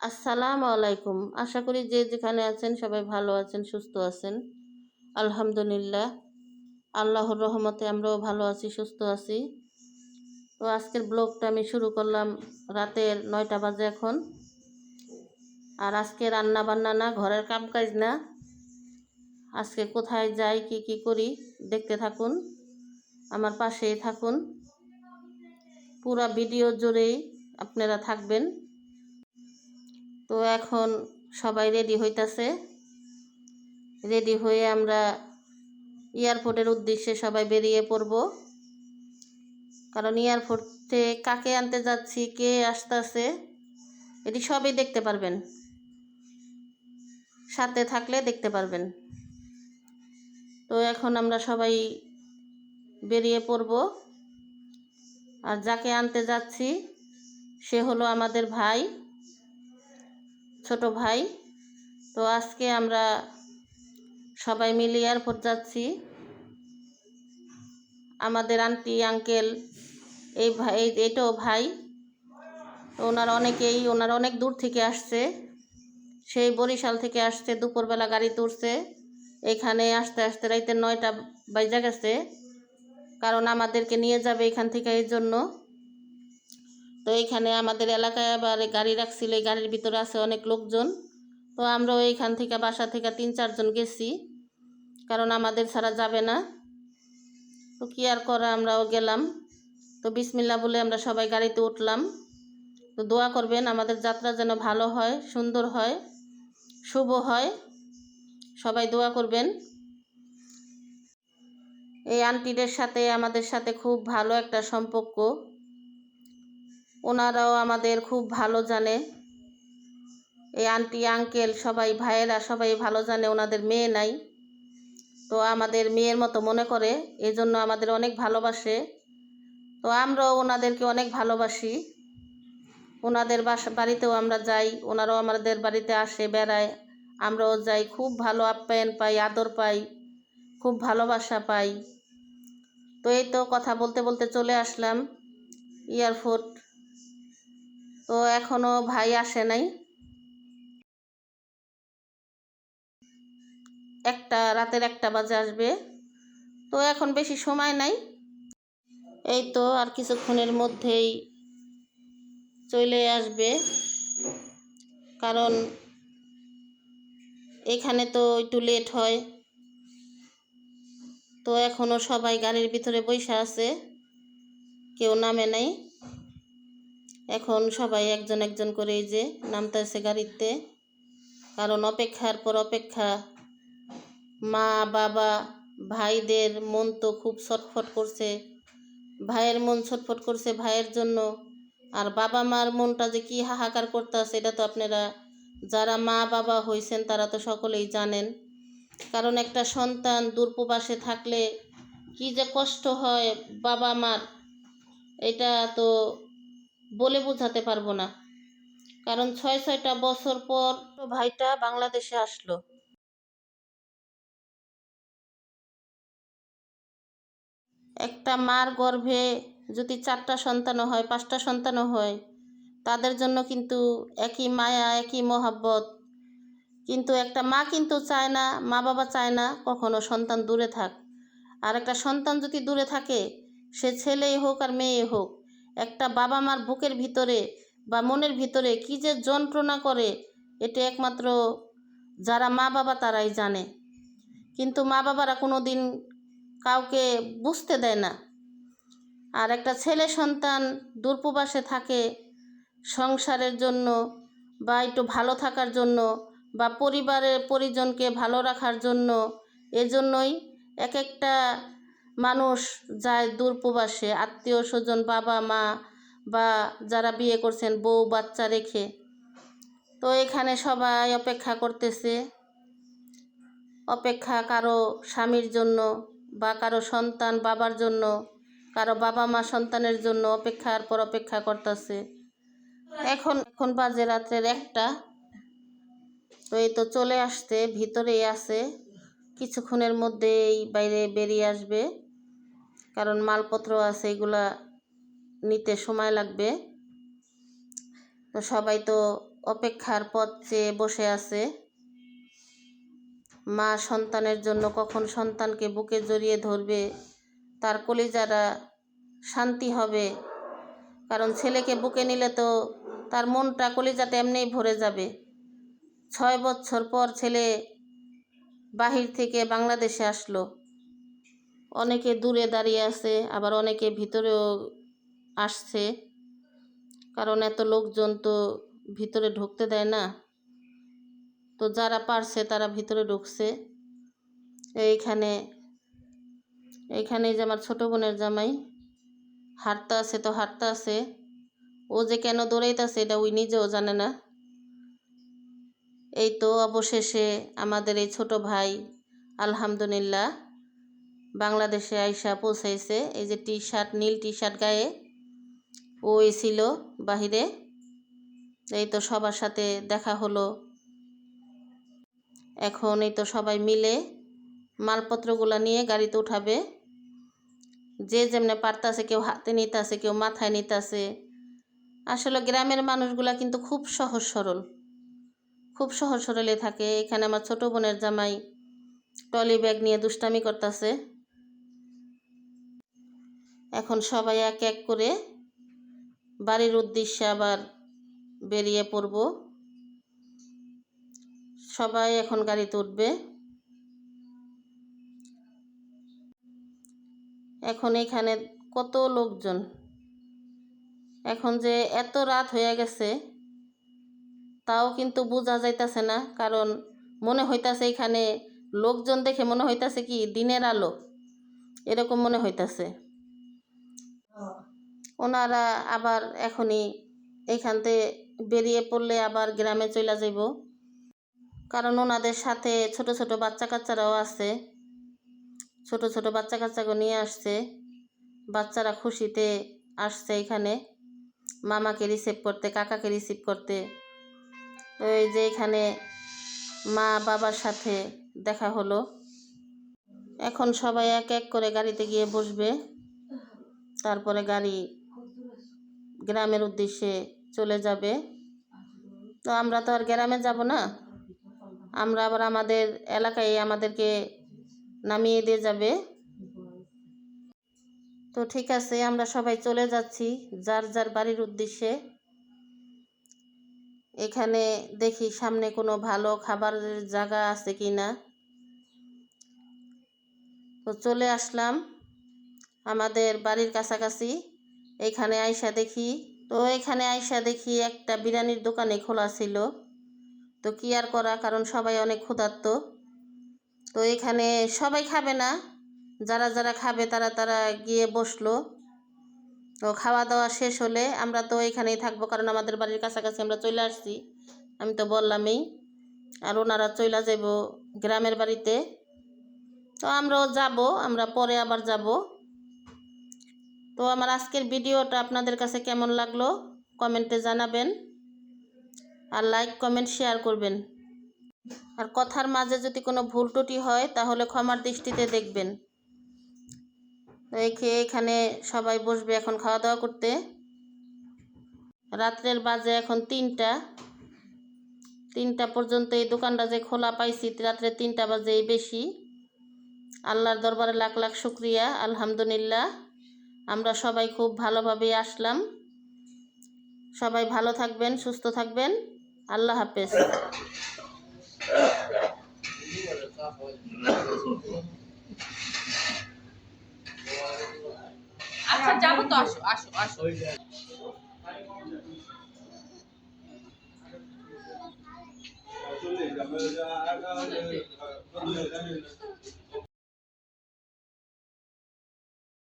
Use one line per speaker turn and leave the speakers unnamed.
আসসালামু আলাইকুম। আশা করি যে যেখানে আছেন সবাই ভালো আছেন, সুস্থ আছেন। আলহামদুলিল্লাহ, আল্লাহর রহমতে আমরাও ভালো আছি, সুস্থ আছি। তো আজকের ব্লগটা আমি শুরু করলাম রাতের নয়টা বাজে এখন। আর আজকে রান্না বান্না না, ঘরের কাম কাজ না। আজকে কোথায় যাই, কি কি করি, দেখতে থাকুন, আমার পাশেই থাকুন। পুরা ভিডিও জুড়েই আপনারা থাকবেন। তো এখন সবাই রেডি হইতাছে। রেডি হয়ে আমরা এয়ারপোর্টের উদ্দেশ্যে সবাই বেরিয়ে পড়ব। কারণ এয়ারপোর্টে কাকে আনতে যাচ্ছি, কে আসতেছে, এটি সবই দেখতে পারবেন। সাথে থাকলে দেখতে পারবেন। তো এখন আমরা সবাই বেরিয়ে পড়ব। আর যাকে আনতে যাচ্ছি, সে হলো আমাদের ভাই। ছোট ভাই। তো আজকে আমরা সবাই মিলে এয়ারপোর্ট যাচ্ছি। আমাদের আন্টি, আঙ্কেল, এই ভাই এটাও ভাই। তো ওনার অনেকেই, ওনার অনেক দূর থেকে আসছে। সেই বরিশাল থেকে আসছে, দুপুরবেলা গাড়ি তুলছে। এখানে আসতে আসতে রাইতে নয়টা বাইজা গেছে। কারণ আমাদেরকে নিয়ে যাবে এখান থেকে এই জন্য। তো এইখানে আমাদের এলাকায় আবার গাড়ি রাখছিল, এই গাড়ির ভিতরে আছে অনেক লোকজন। তো আমরাও এইখান থেকে বাসা থেকে তিন, চারজন গেছি, কারণ আমাদের ছাড়া যাবে না। তো কি আর করা, আমরাও গেলাম। তো বিসমিল্লা বলে আমরা সবাই গাড়িতে উঠলাম। তো দোয়া করবেন, আমাদের যাত্রা যেন ভালো হয়, সুন্দর হয়, শুভ হয়। সবাই দোয়া করবেন। এই আন্টিদের সাথে, আমাদের সাথে খুব ভালো একটা সম্পর্ক। ওনারাও আমাদের খুব ভালো জানে। এই আন্টি আঙ্কেল সবাই, ভাইয়েরা সবাই ভালো জানে, ওনাদের মেয়ে নাই। তো আমাদের মেয়ের মতো মনে করে এই জন্য আমাদের অনেক ভালোবাসে। তো আমরাও ওনাদেরকে অনেক ভালোবাসি। ওনাদের বাসা, বাড়িতেও আমরা যাই, ওনারাও আমাদের বাড়িতে আসে, বেড়ায়। আমরাও যাই, খুব ভালো আপ্যায়ন পাই, আদর পাই, খুব ভালোবাসা পাই। তো এই তো কথা বলতে বলতে চলে আসলাম। এয়ারপোর্ট তো এখনও ভাই আসে নাই। একটা, রাতের একটা বাজে আসবে। তো এখন বেশি সময় নাই। এই তো আর কিছুক্ষণের মধ্যেই চলে আসবে। কারণ এখানে তো একটু লেট হয়। তো এখনও সবাই গাড়ির ভিতরে বসে আছে। কেউ নামে নাই। এখন সবাই একজন একজন করে এই যে নামতেছে গাড়িতে। কারণ অপেক্ষার পর অপেক্ষা মা, বাবা, ভাইদের মন তো খুব ছটফট করছে। ভাইয়ের মন ছটফট করছে ভাইয়ের জন্য। আর বাবা মার মনটা যে কি হাহাকার করতেছে, এটা তো আপনারা যারা মা, বাবা হয়েছেন তারা তো সকলেই জানেন। কারণ একটা সন্তান দূরপ্রবাসে থাকলে কি যে কষ্ট হয় বাবা মার, এটা তো বলে বোঝাতে পারব না। কারণ ছয় ছয়টা বছর পর ভাইটা বাংলাদেশে আসলো। একটা মার গর্ভে যদি চারটা সন্তানও হয়, পাঁচটা সন্তানও হয়, তাদের জন্য কিন্তু একই মায়া, একই মহাব্বত। কিন্তু একটা মা কিন্তু চায় না মা বাবা চায় না কখনো সন্তান দূরে থাক। আর একটা সন্তান যদি দূরে থাকে, সে ছেলেই হোক আর মেয়ে হোক একটা বাবা মার বুকের ভিতরে বা মনের ভিতরে কি যে যন্ত্রণা করে, এটা একমাত্র যারা মা বাবা তারাই জানে। কিন্তু মা বাবারা কোনো দিন কাউকে বুঝতে দেয় না। আর একটা ছেলে সন্তান দূরপ্রবাসে থাকে সংসারের জন্য বা একটু ভালো থাকার জন্য বা পরিবারের পরিজনকে ভালো রাখার জন্য, এজন্যই এক একটা মানুষ যায় দূরপ্রবাসে, আত্মীয় স্বজন, বাবা, মা বা যারা বিয়ে করছেন, বউ, বাচ্চা রেখে। তো এখানে সবাই অপেক্ষা করতেছে। অপেক্ষা কারও স্বামীর জন্য বা কারও সন্তান বাবার জন্য, কারও বাবা মা সন্তানের জন্য অপেক্ষার পর অপেক্ষা করতেছে। এখন এখন বাজে রাত্রের একটা। তো এই তো চলে আসতে ভিতরেই আছে। কিছুক্ষণের মধ্যেই বাইরে বেরিয়ে আসবে। কারণ মালপত্র আছে, এগুলা নিতে সময় লাগবে। তো সবাই তো অপেক্ষার পথ চেয়ে বসে আছে। মা সন্তানের জন্য কখন সন্তানকে বুকে জড়িয়ে ধরবে, তার কলিজারা শান্তি হবে। কারণ ছেলেকে বুকে নিলে তো তার মনটা কলিজাটা এমনিই ভরে যাবে। ছয় বছর পর ছেলে বাহির থেকে বাংলাদেশে আসলো। অনেকে দূরে দাঁড়িয়ে আছে, আবার অনেকে ভিতরেও আসছে। কারণ এত লোকজন তো ভিতরে ঢুকতে দেয় না। তো যারা পারছে তারা ভিতরে ঢুকছে। এইখানে এইখানে যে আমার ছোটো বোনের জামাই, হাঁটতে আছে তো হাঁটতে আছে। ও যে কেন দৌড়াইতেছে এটা ওই নিজেও জানে না। এই তো অবশেষে আমাদের এই ছোট ভাই, আলহামদুলিল্লাহ বাংলাদেশে আইসা পৌঁছাইছে। এই যে টি শার্ট নীল টি শার্ট গায়ে ও ছিল বাহিরে। এই তো সবার সাথে দেখা হলো। এখন এই তো সবাই মিলে মালপত্রগুলো নিয়ে গাড়িতে উঠাবে। যে যেমনে পারতাছে, কেউ হাতে নিতেছে, কেউ মাথায় নিতেছে। আসলে গ্রামের মানুষগুলা কিন্তু খুব সহজ সরল। খুব সহজ সরলে থাকে। এখানে আমার ছোট বোনের জামাই টলি ব্যাগ নিয়ে দুষ্টামি করতেছে। এখন সবাই এক এক করে বাড়ির উদ্দেশ্যে আবার বেরিয়ে পড়ব। সবাই এখন গাড়িতে উঠবে। এখন এখানে কত লোকজন? এখন যে এত রাত হয়ে গেছে, তাও কিন্তু বোঝা যাইতাছে না, কারণ মনে হইতাছে এখানে লোকজন দেখে মনে হইতাছে কি, দিনের আলো। এরকম মনে হইতাছে। ওনারা আবার এখনই এইখান থেকে বেরিয়ে পড়লে আবার গ্রামে চলে যাইব। কারণ ওনাদের সাথে ছোট ছোট বাচ্চা কাচ্চারাও আছে। ছোট ছোট বাচ্চা কাচ্চাকে নিয়ে আসছে। বাচ্চারা খুশিতে আসছে এখানে। মামাকে রিসিভ করতে, কাকাকে রিসিভ করতে। ওই যে এখানে মা বাবার সাথে দেখা হলো। এখন সবাই এক এক করে গাড়িতে গিয়ে বসবে। তারপরে গাড়ি গ্রামের উদ্দেশ্যে চলে যাবে। তো আমরা তো আর গ্রামে যাব না। আমরা আবার আমাদের এলাকায় আমাদেরকে নামিয়ে দিয়ে যাবে। তো ঠিক আছে, আমরা সবাই চলে যাচ্ছি যার যার বাড়ির উদ্দেশ্যে। এখানে দেখি সামনে কোনো ভালো খাবারের জায়গা আছে কি না। তো চলে আসলাম আমাদের বাড়ির কাছাকাছি। এখানে আয়সা দেখি, তো এখানে আয়সা দেখি একটা বিরিয়ানির দোকানে খোলা ছিল। তো কি আর করা, কারণ সবাই অনেক ক্ষুধার্ত। তো এখানে সবাই খাবে না, যারা যারা খাবে তারা তারা গিয়ে বসল। তো খাওয়া দাওয়া শেষ হলে আমরা তো এখানেই থাকব, কারণ আমাদের বাড়ির কাছাকাছি আমরা চলে আসছি। আমি তো বললামই, আর ওনারা চলে যাব গ্রামের বাড়িতে। তো আমরাও যাব, আমরা পরে আবার যাব। তো আমার আজকের ভিডিওটা আপনাদের কাছে কেমন লাগল কমেন্টে জানাবেন আর লাইক, কমেন্ট, শেয়ার করবেন। আর কথার মাঝে যদি কোনো ভুল টুটি হয় তাহলে ক্ষমার দৃষ্টিতে দেখবেন। রেখে এখানে সবাই বসবে এখন খাওয়া দাওয়া করতে। রাত্রের বাজে এখন তিনটা। তিনটা পর্যন্ত এই দোকানটা যে খোলা পাইছি, রাত্রে তিনটা বাজে বেশি। আল্লাহর দরবারে লাখ লাখ শুক্রিয়া, আলহামদুলিল্লাহ। আমরা সবাই খুব ভালোভাবে আসলাম। সবাই ভালো থাকবেন সুস্থ থাকবেন। আল্লাহ হাফেজ।
আচ্ছা যাব তো আসো আসো আসো।
চলে